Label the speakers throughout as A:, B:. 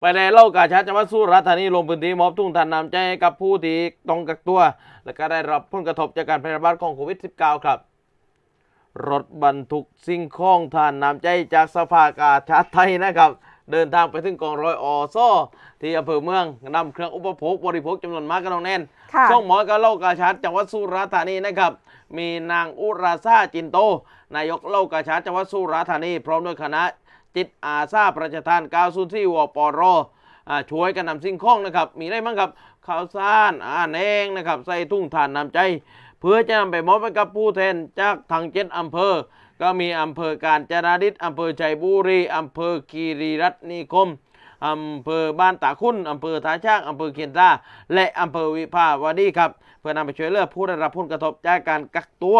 A: ไปในเล่ากาชาดจังหวัดสุราษฎร์ธานีลงพื้นที่มอบทุ่งทานน้ำใจให้กับผู้ที่ต้องกักตัว และก็ได้รับผลกระทบจากการแพร่ระบาดของโควิด -19 ครับ รถบรรทุกสิ่งของทานน้ำใจจากสภากาชาติไทยนะครับ เดินทางไปถึงกองร้อยออซ่อที่อำเภอเมืองนำเครื่องอุปโภคบริโภคจำนวนมากกันน้องแน่น
B: ค่ะ
A: ช่องหมอกะเล่ากาชาดจังหวัดสุราษฎร์ธานีนะครับ มีนางอุราซาจินโต นายกเล่ากาชาดจังหวัดสุราษฎร์ธานี พร้อมด้วยคณะจิตอาสาประชาทานก้าวสุที่วปรอ่าช่วยกันนำสิ่งของนะครับ มีอะไรบ้างครับข้าวสารอาแหนงนะครับ ใส่ทุ่งทานน้ำใจ เพื่อจะนำไปมอบให้กับผู้แทนจากทางเจ็ดอำเภอ ก็มีอำเภอการจราดิษฐ์อำเภอชัยบุรีอำเภอคีรีรัตน์นิคมอำเภอบ้านตาคุ้นอำเภอท่าช้างอำเภอเคียนตาและอำเภอวิภาวดีครับเพื่อนำไปช่วยเหลือผู้ได้รับผลกระทบจากการกักตัว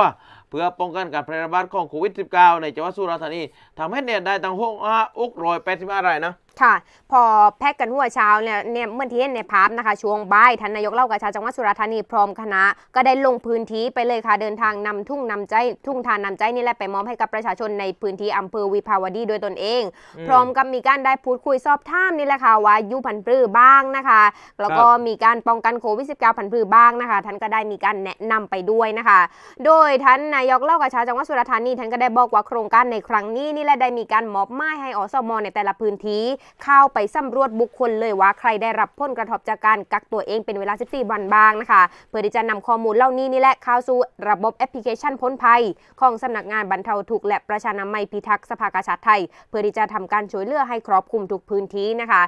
A: เพื่อป้องกันการแพร่ระบาดของโควิด -19 ในจังหวัดสุราษฎร์ธานีทำให้เนี่ยได้ตั้งหกห้าอุกรอยแปดสิบห้ารายนะ
B: ค่ะ พอแพ็กกันหัวเช้าเนี่ยเนี่ยเมื่อที่เห็นในภาพนะคะ ช่วงบ่ายท่านนายกเล่ากระชาจังหวัดสุราษฎร์ธานีพร้อมคณะ ก็ได้ลงพื้นที่ไปเลยค่ะ เดินทางนำทุ่งนำใจ ทุ่งทานนำใจนี่แหละไปมอบให้กับประชาชนในพื้นที่อำเภอวิภาวดีโดยตนเอง
A: อืม
B: พร้อมกับมีการได้พูดคุยสอบถามนี่แหละค่ะว่าอยู่ผันปรือบ้างนะคะ แล้วก็มีการป้องกันโควิด -19 ผันปรือบ้างนะคะ ท่านก็ได้มีการแนะนำไปด้วยนะคะ โดยท่านนายกเล่ากระชาจังหวัดสุราษฎร์ธานีท่านก็ได้บอกว่าโครงการในครั้งนี้นี่แหละได้มีการมอบหมายให้อสมในแต่ละพื้นที่เข้าไปสำรวจบุคคลเลยว่าใครได้รับผลกระทบจากการกักตัวเองเป็นเวลา 14 วันบ้างนะคะ เพื่อที่จะนำข้อมูลเหล่านี้นี่แหละเข้าสู่ระบบแอปพลิเคชันพ้นภัย ของสำนักงานบรรเทาทุกข์และประชานามัยพิทักษ์สภากาชาติไทย เพื่อที่จะทำการช่วยเหลือให้ครอบคลุมทุกพื้นที่นะคะ